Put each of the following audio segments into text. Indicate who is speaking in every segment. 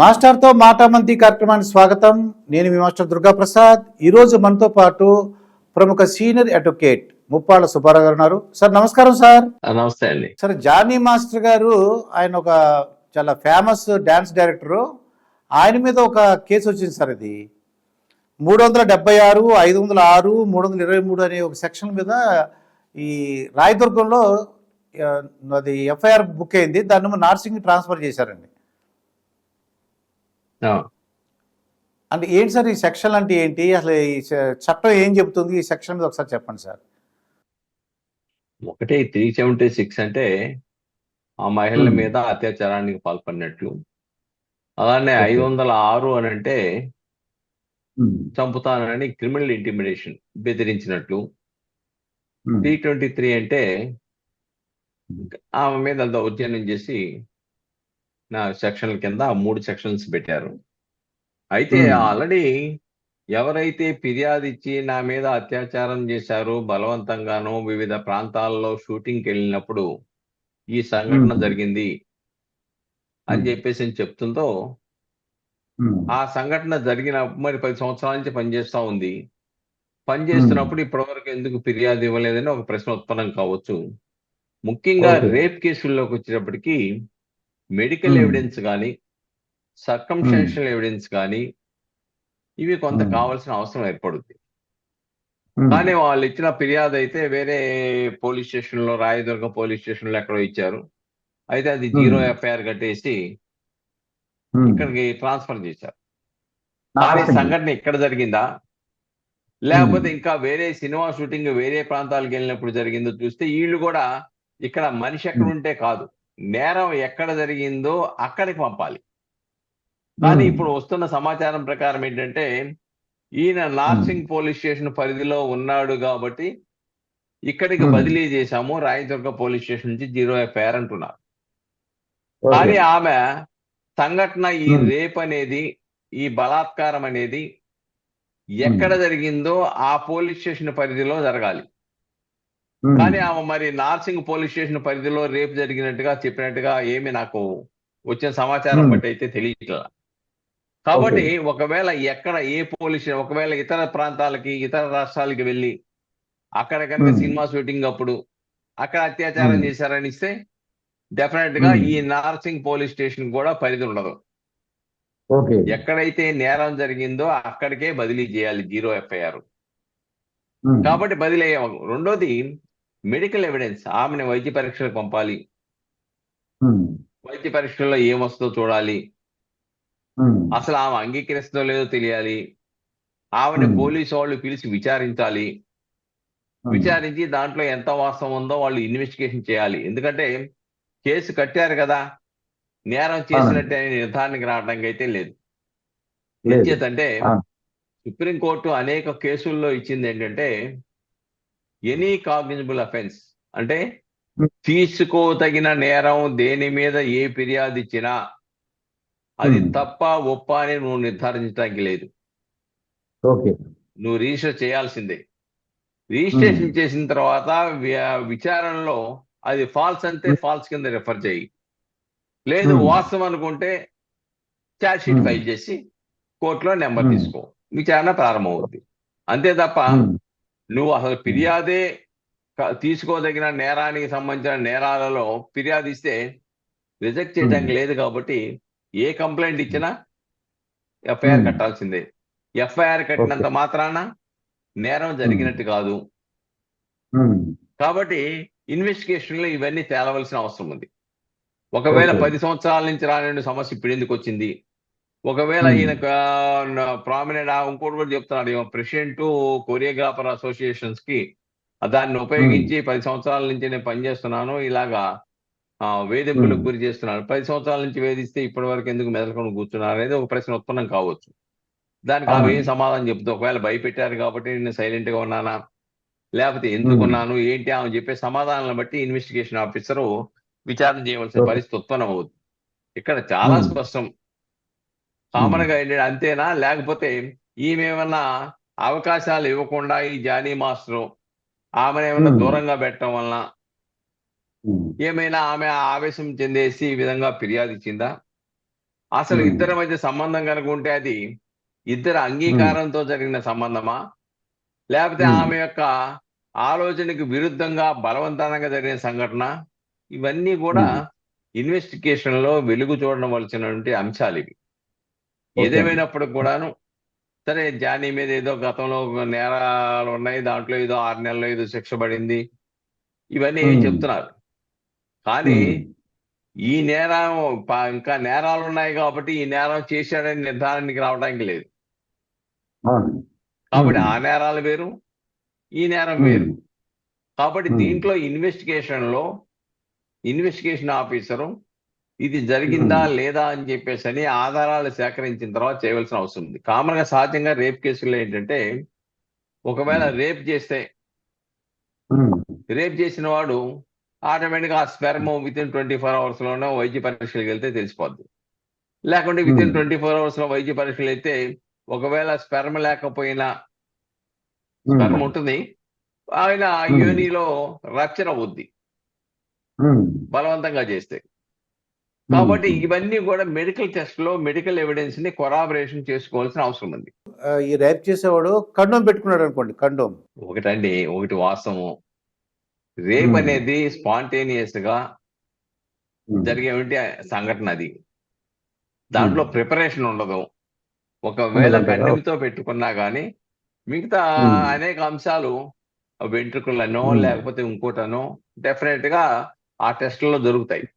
Speaker 1: మాస్టర్తో మాటామంతి కార్యక్రమానికి స్వాగతం. నేను మీ మాస్టర్ దుర్గా ప్రసాద్ ఈరోజు మనతో పాటు ప్రముఖ సీనియర్ అడ్వకేట్ ముప్పాళ్ళ సుబ్బారావు గారు ఉన్నారు. సార్ నమస్కారం సార్.
Speaker 2: నమస్తే అండి.
Speaker 1: సార్ జానీ మాస్టర్ గారు ఆయన ఒక చాలా ఫేమస్ డ్యాన్స్ డైరెక్టరు. ఆయన మీద ఒక కేసు వచ్చింది సార్ ఇది. మూడు వందల డెబ్బై ఆరు ఐదు వందల ఆరు మూడు వందల ఇరవై మూడు అనే ఒక సెక్షన్ మీద ఈ రాయదుర్గంలో అది ఎఫ్ఐఆర్ బుక్ అయింది. దాన్ని నార్సింగ్ ట్రాన్స్ఫర్ చేశారండి. అంటే ఏంటి సార్ ఈ సెక్షన్ అంటే ఏంటి? అసలు ఈ చట్టం ఏం చెబుతుంది? ఈ సెక్షన్ మీద ఒకసారి చెప్పండి సార్.
Speaker 2: ఒకటి త్రీ సెవెంటీ సిక్స్ అంటే ఆ మహిళల. మీద అత్యాచారానికి పాల్పడినట్లు. అలానే. ఐదు వందల ఆరు అని అంటే చంపుతానని క్రిమినల్ ఇంటిమిడేషన్ బెదిరించినట్లు. త్రీ ట్వంటీ త్రీ అంటే ఆమె మీద అంత ఉద్యమం చేసి సెక్షన్ల కింద ఆ మూడు సెక్షన్స్ పెట్టారు అయితే. ఆల్రెడీ ఎవరైతే ఫిర్యాదు ఇచ్చి నా మీద అత్యాచారం చేశారు బలవంతంగానో వివిధ ప్రాంతాల్లో షూటింగ్కి వెళ్ళినప్పుడు ఈ సంఘటన. జరిగింది అని. చెప్పేసి చెప్తుందో ఆ సంఘటన జరిగిన మరి పది సంవత్సరాల నుంచి పనిచేస్తా ఉంది పనిచేస్తున్నప్పుడు ఇప్పటివరకు ఎందుకు ఫిర్యాదు ఇవ్వలేదని ఒక ప్రశ్న ఉత్పన్నం కావచ్చు ముఖ్యంగా. రేప్ కేసుల్లోకి వచ్చేటప్పటికి మెడికల్. ఎవిడెన్స్ కానీ సర్కంస్టెన్షియల్ ఎవిడెన్స్ కానీ ఇవి కొంత. కావాల్సిన అవసరం ఏర్పడుద్ది. కానీ వాళ్ళు ఇచ్చిన ఫిర్యాదు అయితే వేరే పోలీస్ స్టేషన్లో రాయదుర్గ పోలీస్ స్టేషన్లో ఎక్కడో ఇచ్చారు. అయితే అది జీరో. ఎఫ్ఐఆర్ కట్టేసి ఇక్కడికి ట్రాన్స్ఫర్ చేశారు. కానీ. సంఘటన ఇక్కడ జరిగిందా? లేకపోతే ఇంకా వేరే సినిమా షూటింగ్ వేరే ప్రాంతాలకు వెళ్ళినప్పుడు జరిగిందో చూస్తే వీళ్ళు కూడా ఇక్కడ మనిషి ఎక్కడ ఉంటే కాదు. నేరం ఎక్కడ జరిగిందో అక్కడికి పంపాలి. కానీ ఇప్పుడు వస్తున్న సమాచారం ప్రకారం ఏంటంటే ఈయన నార్సింగ్ పోలీస్ స్టేషన్ పరిధిలో ఉన్నాడు కాబట్టి ఇక్కడికి. బదిలీ చేశాము. రాయదుర్గ పోలీస్ స్టేషన్ నుంచి జీరో ఎఫ్ఐఆర్ అంటున్నారు. కానీ ఆమె సంఘటన ఈ. రేప్ అనేది ఈ బలాత్కారం అనేది ఎక్కడ జరిగిందో ఆ పోలీస్ స్టేషన్ పరిధిలో జరగాలి. కానీ ఆమె మరి నార్సింగ్ పోలీస్ స్టేషన్ పరిధిలో రేపు జరిగినట్టుగా చెప్పినట్టుగా ఏమి నాకు వచ్చిన సమాచారం. బట్టి అయితే తెలియట్లా కాబట్టి ఒకవేళ ఎక్కడ ఏ పోలీస్ ఒకవేళ ఇతర ప్రాంతాలకి ఇతర రాష్ట్రాలకి వెళ్ళి అక్కడ కనుక. సినిమా షూటింగ్ అప్పుడు అక్కడ అత్యాచారం. చేశారని ఇస్తే
Speaker 1: డెఫినెట్గా.
Speaker 2: ఈ నార్సింగ్ పోలీస్ స్టేషన్ కూడా పరిధి ఉండదు ఎక్కడైతే నేరం జరిగిందో అక్కడికే బదిలీ చేయాలి జీరో ఎఫ్ఐఆర్ కాబట్టి బదిలీ అయ్యే రెండోది మెడికల్ ఎవిడెన్స్ ఆమెను వైద్య పరీక్షలకు పంపాలి. వైద్య పరీక్షల్లో ఏమొస్తుందో చూడాలి. అసలు ఆమె అంగీకరిస్తుందో లేదో తెలియాలి. ఆమెను
Speaker 1: Hmm.
Speaker 2: పోలీసు వాళ్ళు పిలిచి విచారించాలి. విచారించి దాంట్లో ఎంత వాస్తవం ఉందో వాళ్ళు ఇన్వెస్టిగేషన్ చేయాలి. ఎందుకంటే కేసు కట్టారు కదా. నేరం చేసినట్టే అని నిర్ధారణకి రావడానికి అయితే లేదు. ఎందుచేతంటే
Speaker 1: ఆ.
Speaker 2: సుప్రీంకోర్టు అనేక కేసుల్లో ఇచ్చింది ఏంటంటే ఎనీ కాగ్నిజబుల్ అఫెన్స్ అంటే
Speaker 1: Hmm.
Speaker 2: తీసుకోదగిన నేరం దేని మీద ఏ ఫిర్యాదు ఇచ్చినా అది
Speaker 1: Hmm.
Speaker 2: తప్ప ఒప్ప అని నువ్వు నిర్ధారించడానికి లేదు
Speaker 1: ఓకే
Speaker 2: నువ్వు రిజిస్టర్ చేయాల్సిందే రిజిస్ట్రేషన్ చేసిన తర్వాత విచారణలో అది ఫాల్స్ అంటే ఫాల్స్ కింద రెఫర్ చేయి లేదు
Speaker 1: Hmm.
Speaker 2: వాస్తవం అనుకుంటే ఛార్జ్ షీట్
Speaker 1: Hmm.
Speaker 2: ఫైల్ చేసి కోర్టులో నెంబర్
Speaker 1: Hmm.
Speaker 2: తీసుకో విచారణ ప్రారంభమవుతుంది అంతే తప్ప నువ్వు అసలు ఫిర్యాదే తీసుకోదగిన నేరానికి సంబంధించిన నేరాలలో ఫిర్యాదు ఇస్తే రిజెక్ట్ చేయడానికి లేదు కాబట్టి ఏ కంప్లైంట్ ఇచ్చినా ఎఫ్ఐఆర్. కట్టాల్సిందే. ఎఫ్ఐఆర్ కట్టినంత మాత్రాన నేరం జరిగినట్టు కాదు. కాబట్టి ఇన్వెస్టిగేషన్లో ఇవన్నీ తేలవలసిన అవసరం ఉంది. ఒకవేళ. పది సంవత్సరాల నుంచి రాని సమస్య ఇప్పుడు ఎందుకు వచ్చింది? ఒకవేళ
Speaker 1: Hmm.
Speaker 2: ఈయన ప్రామినెంట్ ఇంకోటి కూడా చెప్తున్నాడు ప్రెసిడెంట్ కొరియోగ్రాఫర్ అసోసియేషన్స్కి దాన్ని ఉపయోగించి పది సంవత్సరాల నుంచి నేను పనిచేస్తున్నాను ఇలాగా వేధింపులకు. గురి చేస్తున్నాను పది సంవత్సరాల నుంచి వేధిస్తే ఇప్పటి వరకు ఎందుకు మెదలుకొని కూర్చున్నారు అనేది ఒక ప్రశ్న ఉత్పన్నం కావచ్చు దానికి ఆమె. ఏం సమాధానం చెప్తుంది ఒకవేళ భయపెట్టారు కాబట్టి నేను సైలెంట్గా ఉన్నానా లేకపోతే ఎందుకు. ఉన్నాను ఏంటి ఆమె చెప్పే సమాధానాలను బట్టి ఇన్వెస్టిగేషన్ ఆఫీసర్ విచారణ చేయవలసిన. పరిస్థితి ఉత్పన్నం అవుతుంది ఇక్కడ చాలా. స్పష్టం కామన్గా ఏంటి అంతేనా లేకపోతే ఈమె ఏమన్నా అవకాశాలు ఇవ్వకుండా ఈ జానీ మాస్టర్ ఆమెను ఏమన్నా
Speaker 1: Hmm.
Speaker 2: దూరంగా పెట్టడం వలన ఏమైనా ఆమె ఆవేశం చెందేసి ఈ విధంగా ఫిర్యాదు ఇచ్చిందా అసలు
Speaker 3: Hmm.
Speaker 2: ఇద్దరి మధ్య సంబంధం కనుక ఉంటే అది ఇద్దరు అంగీకారంతో జరిగిన సంబంధమా లేకపోతే
Speaker 3: Hmm.
Speaker 2: ఆమె యొక్క ఆలోచనకు విరుద్ధంగా బలవంతంగా జరిగిన సంఘటన ఇవన్నీ కూడా
Speaker 3: Hmm.
Speaker 2: ఇన్వెస్టిగేషన్లో వెలుగు చూడవలసినటువంటి అంశాలు ఇవి
Speaker 3: Okay.
Speaker 2: ఏదేమైనప్పటికి కూడాను సరే జానీ మీద ఏదో గతంలో నేరాలు ఉన్నాయి దాంట్లో ఏదో ఆరు నెలలు ఏదో శిక్ష పడింది ఇవన్నీ. చెప్తున్నారు కానీ. ఈ నేరం ఇంకా నేరాలు ఉన్నాయి కాబట్టి ఈ నేరం చేశాడని నిర్ధారణకి రావడానికి లేదు కాబట్టి. ఆ నేరాలు వేరు ఈ నేరం. వేరు కాబట్టి. దీంట్లో ఇన్వెస్టిగేషన్లో ఇన్వెస్టిగేషన్ ఆఫీసరు ఇది జరిగిందా లేదా అని చెప్పేసి అని ఆధారాలు సేకరించిన తర్వాత చేయవలసిన అవసరం ఉంది కామన్గా సహజంగా రేప్ కేసుల్లో ఏంటంటే ఒకవేళ రేప్ చేస్తే. రేప్ చేసిన వాడు ఆటోమేటిక్గా ఆ sperm within twenty four అవర్స్లోనే వైద్య పరీక్షలకు వెళ్తే తెలిసిపోద్ది లేకుంటే విత్ ఇన్. ట్వంటీ ఫోర్ అవర్స్లో వైద్య పరీక్షలు అయితే ఒకవేళ స్పెర్మ్ లేకపోయినా. స్పెర్మ్ ఉంటుంది ఆయన. యోనిలో రప్చర్ అవుద్ది. బలవంతంగా చేస్తే. కాబట్టి ఇవన్నీ కూడా మెడికల్ టెస్ట్లో మెడికల్ ఎవిడెన్స్ని కొరాబరేషన్ చేసుకోవాల్సిన అవసరం ఉంది
Speaker 1: ఈ రేప్ చేసేవాడు కండోమ్ పెట్టుకున్నాడు అనుకోండి కండోమ్
Speaker 2: ఒకటండి ఒకటి వాస్తవం రేప్. అనేది
Speaker 3: స్పాంటేనియస్గా.
Speaker 2: జరిగేటువంటి సంఘటన అది దాంట్లో ప్రిపరేషన్ ఉండదు ఒకవేళ? కండెంతో పెట్టుకున్నా గానీ మిగతా. అనేక అంశాలు వెంట్రుకలనో. లేకపోతే ఇంకోటనో డెఫినెట్గా ఆ టెస్టుల్లో దొరుకుతాయి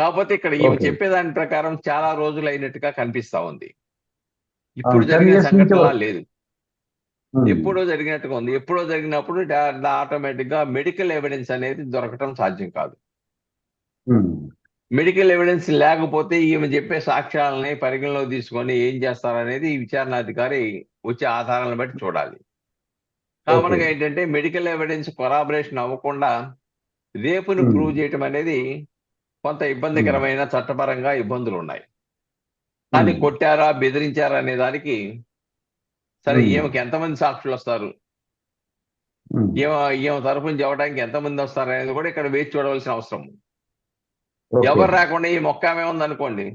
Speaker 2: కాకపోతే ఇక్కడ ఈమె. చెప్పేదాని ప్రకారం చాలా రోజులు అయినట్టుగా కనిపిస్తా ఉంది ఇప్పుడు జరిగిన
Speaker 3: వస్తుంది.
Speaker 2: లేదు. ఎప్పుడో జరిగినట్టుగా ఉంది ఎప్పుడో జరిగినప్పుడు ఆటోమేటిక్గా మెడికల్ ఎవిడెన్స్ అనేది దొరకటం సాధ్యం కాదు. మెడికల్ ఎవిడెన్స్ లేకపోతే ఈమె చెప్పే సాక్ష్యాలని పరిగణలో తీసుకొని ఏం చేస్తారనేది ఈ విచారణాధికారి వచ్చే ఆధారాలను బట్టి చూడాలి కామన్గా
Speaker 3: Okay.
Speaker 2: ఏంటంటే మెడికల్ ఎవిడెన్స్ కొరాబరేషన్ అవ్వకుండా రేపును. ప్రూవ్ చేయటం అనేది కొంత ఇబ్బందికరమైన చట్టపరంగా ఇబ్బందులు ఉన్నాయి కానీ. కొట్టారా బెదిరించారా అనే దానికి సరే. ఈమెకి ఎంతమంది సాక్షులు వస్తారు. ఈమె ఈమె తరఫున చెప్పడానికి ఎంతమంది వస్తారు అనేది కూడా ఇక్కడ వేచి చూడవలసిన అవసరం. ఎవరు రాకుండా ఈ మొక్క ఆమె ఉంది అనుకోండి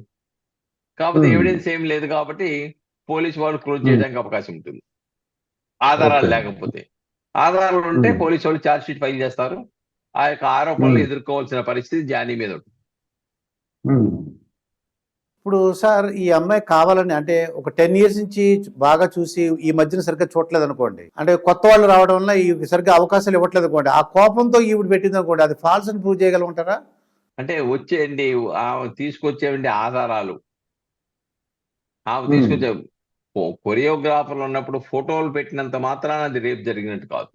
Speaker 2: కాకపోతే. ఎవిడెన్స్ ఏం లేదు కాబట్టి పోలీసు వాళ్ళు క్లోజ్. చేయడానికి అవకాశం ఉంటుంది ఆధారాలు. లేకపోతే ఆధారాలు ఉంటే. పోలీసు వాళ్ళు ఛార్జ్ షీట్ ఫైల్ చేస్తారు ఆ యొక్క ఆరోపణలు. ఎదుర్కోవాల్సిన పరిస్థితి జానీ మీద ఉంటుంది.
Speaker 1: ఇప్పుడు సార్ ఈ అమ్మాయి కావాలని అంటే ఒక టెన్ ఇయర్స్ నుంచి బాగా చూసి ఈ మధ్యన సరిగ్గా చూడలేదు అనుకోండి అంటే కొత్త వాళ్ళు రావడం వల్ల ఈ సరిగ్గా అవకాశాలు ఇవ్వట్లేదు అనుకోండి ఆ కోపంతో ఈవిడ పెట్టింది అనుకోండి అది ఫాల్స్ అని ప్రూవ్ చేయగలుగుతారా?
Speaker 2: అంటే వచ్చేయండి ఆమె తీసుకొచ్చేవండి ఆధారాలు. ఆమె. తీసుకొచ్చే కొరియోగ్రాఫర్లు ఉన్నప్పుడు ఫోటోలు పెట్టినంత మాత్రాన అది రేపు జరిగినట్టు కాదు.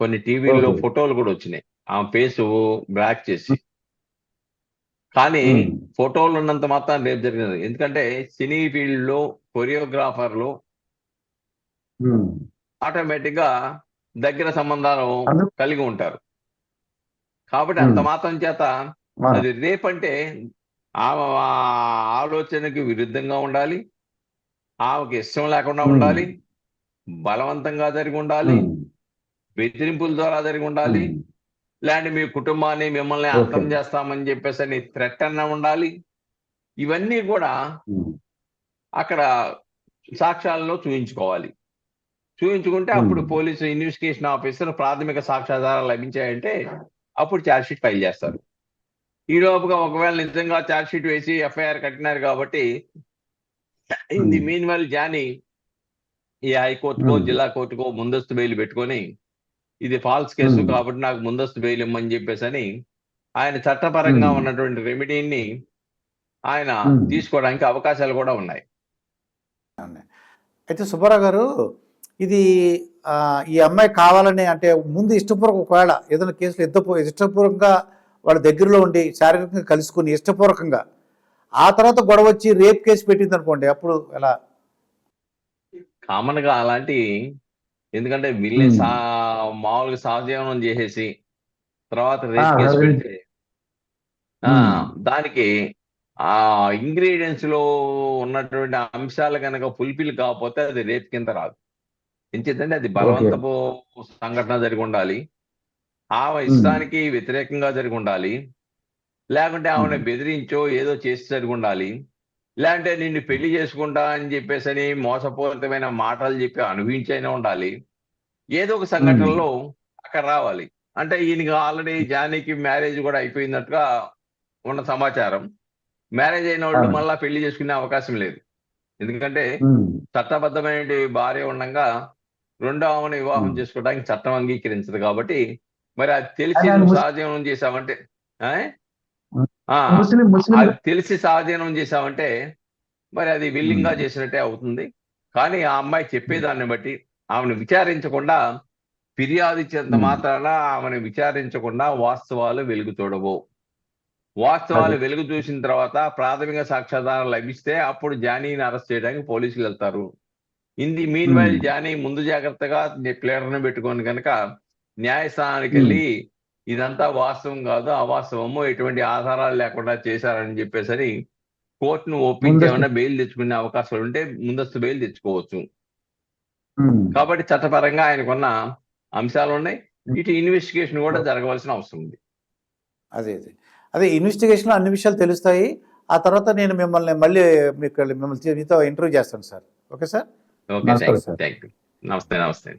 Speaker 2: కొన్ని టీవీల్లో. ఫోటోలు కూడా వచ్చినాయి. ఆమె ఫేస్ బ్లాక్ చేసి. కానీ. ఫోటోలు ఉన్నంత మాత్రం రేపు జరిగినది ఎందుకంటే సినీ ఫీల్డ్లో కొరియోగ్రాఫర్లు. ఆటోమేటిక్గా దగ్గర సంబంధాలు కలిగి ఉంటారు కాబట్టి. అంత మాత్రం చేత. అది రేపంటే ఆమె ఆలోచనకి విరుద్ధంగా ఉండాలి ఆమెకి ఇష్టం లేకుండా. ఉండాలి బలవంతంగా జరిగి ఉండాలి. బెదిరింపుల ద్వారా జరిగి ఉండాలి. లేదంటే మీ కుటుంబాన్ని మిమ్మల్ని. అంతం చేస్తామని చెప్పేసి అని థ్రెట్ అన్న ఉండాలి ఇవన్నీ కూడా. అక్కడ సాక్ష్యాలలో చూపించుకోవాలి చూపించుకుంటే. అప్పుడు పోలీసు ఇన్వెస్టిగేషన్ ఆఫీసర్ ప్రాథమిక సాక్ష్యాధారాలు లభించాయంటే అప్పుడు ఛార్జ్ షీట్ ఫైల్ చేస్తారు ఈ లోపుగా ఒకవేళ నిజంగా ఛార్జ్ షీట్ వేసి ఎఫ్ఐఆర్ కట్టినారు కాబట్టి in the
Speaker 3: Hmm.
Speaker 2: Mean well జానీ ఈ హైకోర్టుకో. జిల్లా కోర్టుకో ముందస్తు బెయిల్ పెట్టుకొని ఇది ఫాల్స్ కేసు
Speaker 3: Hmm.
Speaker 2: కాబట్టి నాకు ముందస్తు బెయిల్ ఇమ్మని చెప్పేసి అని ఆయన చట్టపరంగా
Speaker 3: Hmm.
Speaker 2: ఉన్నటువంటి రెమెడీని ఆయన
Speaker 3: Hmm.
Speaker 2: తీసుకోవడానికి అవకాశాలు కూడా ఉన్నాయి
Speaker 1: అయితే సుబ్బారావు గారు ఇది ఆ, ఈ అమ్మాయి కావాలని అంటే ముందు ఇష్టపూర్వక ఒకవేళ ఏదైనా కేసులు ఇద్దపూ ఇష్టపూర్వకంగా వాళ్ళ దగ్గరలో ఉండి శారీరకంగా కలుసుకుని ఇష్టపూర్వకంగా ఆ తర్వాత గొడవ వచ్చి రేప్ కేసు పెట్టింది అనుకోండి అప్పుడు ఎలా
Speaker 2: కామన్గా అలాంటి ఎందుకంటే
Speaker 3: Hmm.
Speaker 2: సా మామూలుగా సహజీవనం చేసేసి తర్వాత
Speaker 3: ఆ,
Speaker 2: రేప్ కేసు ఆ. దానికి ఆ ఇంగ్రీడియంట్స్లో ఉన్నటువంటి అంశాలు కనుక ఫుల్ఫిల్ కాకపోతే అది రేప్ కింద రాదు. ఎంచేతంటే అది బలవంతపు సంఘటన జరిగి ఉండాలి. ఆమె ఇష్టానికి వ్యతిరేకంగా జరిగి ఉండాలి. లేకుంటే ఆమెను. బెదిరించో ఏదో చేసి జరిగి ఉండాలి. లేదంటే నిన్ను పెళ్ళి చేసుకుంటా అని చెప్పేసి అని మోసపూరితమైన మాటలు చెప్పి అనుభవించైనా ఉండాలి. ఏదో ఒక సంఘటనలో అక్కడ రావాలి. అంటే ఈయనకి ఆల్రెడీ జానీకి మ్యారేజ్ కూడా అయిపోయినట్టుగా ఉన్న సమాచారం. మ్యారేజ్ అయిన వాళ్ళు. మళ్ళా పెళ్ళి చేసుకునే అవకాశం లేదు. ఎందుకంటే చట్టబద్ధమైన భార్య ఉండగా రెండో ఆమెను వివాహం. చేసుకోవడానికి చట్టం అంగీకరించదు కాబట్టి మరి అది తెలిసి
Speaker 3: ఆయన
Speaker 2: నువ్వు
Speaker 3: ముస్లిం ముస్లిం
Speaker 2: అది తెలిసి సహజీవనం చేసావంటే మరి అది
Speaker 3: విల్లింగ్గా.
Speaker 2: చేసినట్టే అవుతుంది కానీ ఆ అమ్మాయి చెప్పేదాన్ని బట్టి ఆమెను విచారించకుండా ఫిర్యాదు ఇచ్చేంత
Speaker 3: Hmm.
Speaker 2: మాత్రాన ఆమెను విచారించకుండా వాస్తవాలు వెలుగు చూడవు వాస్తవాలు. వెలుగు చూసిన తర్వాత ప్రాథమిక సాక్ష్యాధారం లభిస్తే అప్పుడు జానీని అరెస్ట్ చేయడానికి పోలీసులు వెళ్తారు ఇంది మీన్ వైల్. జానీ ముందు జాగ్రత్తగా ప్లేయర్ను పెట్టుకొని కనుక న్యాయస్థానానికి. వెళ్ళి ఇదంతా వాస్తవం కాదు అవాస్తవము. ఎటువంటి ఆధారాలు లేకుండా చేశారని చెప్పేసరి కోర్టును ఒప్పించి
Speaker 3: ముందస్తు-
Speaker 2: ఏమైనా బెయిల్ తెచ్చుకునే అవకాశాలు ఉంటే ముందస్తు బెయిల్ తెచ్చుకోవచ్చు. కాబట్టి చట్టపరంగా ఆయనకున్న అంశాలు ఉన్నాయి. ఇటు ఇన్వెస్టిగేషన్ కూడా జరగవలసిన అవసరం ఉంది.
Speaker 1: అదే అదే. అదే ఇన్వెస్టిగేషన్లో అన్ని విషయాలు తెలుస్తాయి. ఆ తర్వాత నేను మిమ్మల్ని మళ్ళీ మీకు మిమ్మల్ని మీతో ఇంటర్వ్యూ చేస్తాను sir. Okay sir?
Speaker 2: Okay. Thank you నమస్తే నమస్తే.